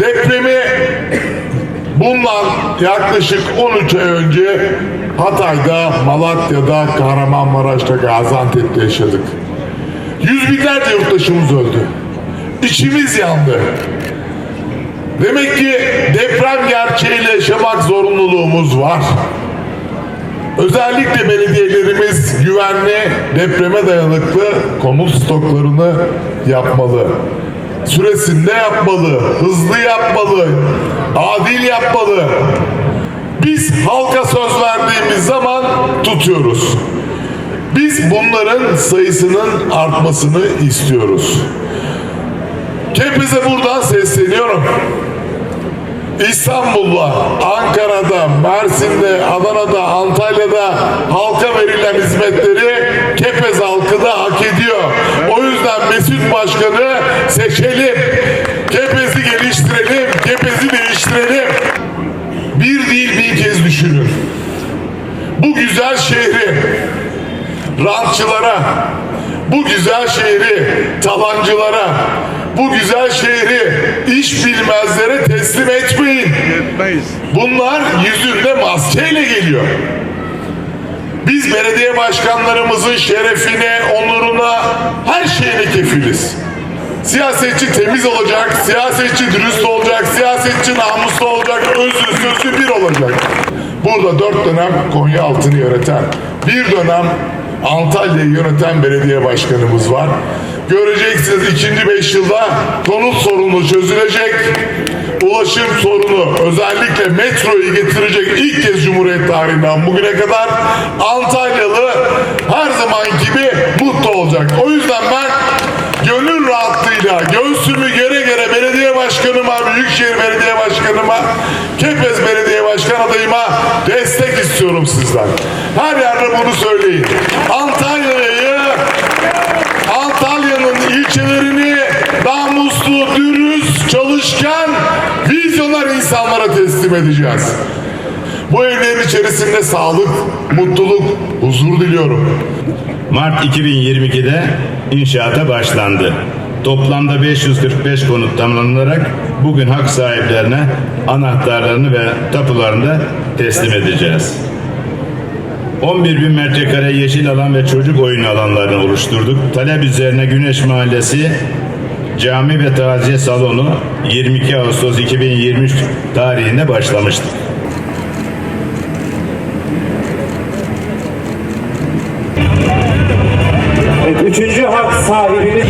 Depremi bundan yaklaşık 13 ay önce Hatay'da, Malatya'da, Kahramanmaraş'ta, Gaziantep'te yaşadık. Yüz binlerce yurttaşımız öldü. İçimiz yandı. Demek ki deprem gerçeğiyle yaşamak zorunluluğumuz var. Özellikle belediyelerimiz güvenli, depreme dayanıklı konut stoklarını yapmalı. Süresinde yapmalı, hızlı yapmalı, adil yapmalı. Biz halka söz verdiğimiz zaman tutuyoruz. Biz bunların sayısının artmasını istiyoruz. Kepez'e buradan sesleniyorum. İstanbul'da, Ankara'da, Mersin'de, Adana'da, Antalya'da halka verilen hizmetleri Kepez halkı da düşünün. Bu güzel şehri rantçılara, bu güzel şehri talancılara, bu güzel şehri iş bilmezlere teslim etmeyin. Etmeyiz. Bunlar yüzünde maskeyle geliyor. Biz belediye başkanlarımızın şerefine, onuruna, her şeyine kefiliz. Siyasetçi temiz olacak, siyasetçi dürüst olacak, siyasetçi namuslu olacak, özü sözü bir olacak. Burada dört dönem Konya altını yöneten, bir dönem Antalya'yı yöneten belediye başkanımız var. Göreceksiniz ikinci beş yılda konut sorunu çözülecek. Ulaşım sorunu özellikle metroyu getirecek ilk kez Cumhuriyet tarihinden bugüne kadar Antalyalı her zaman gibi mutlu olacak. O yüzden ben gönül rahatlığıyla göğsümü gere gere belediye başkanıma, Büyükşehir Belediye Başkanıma, Kepez Belediye adayıma destek istiyorum sizden. Her yerde bunu söyleyin. Antalya'yı Antalya'nın ilçelerini namuslu, dürüst, çalışkan, vizyoner insanlara teslim edeceğiz. Bu evlerin içerisinde sağlık, mutluluk, huzur diliyorum. Mart 2022'de inşaata başlandı. Toplamda 545 konut tamamlanarak bugün hak sahiplerine anahtarlarını ve tapularını da teslim edeceğiz. 11 bin metrekare yeşil alan ve çocuk oyun alanlarını oluşturduk. Talep üzerine Güneş Mahallesi cami ve taziye salonu 22 Ağustos 2023 tarihinde başlamıştık. Evet, üçüncü hak sahibimiz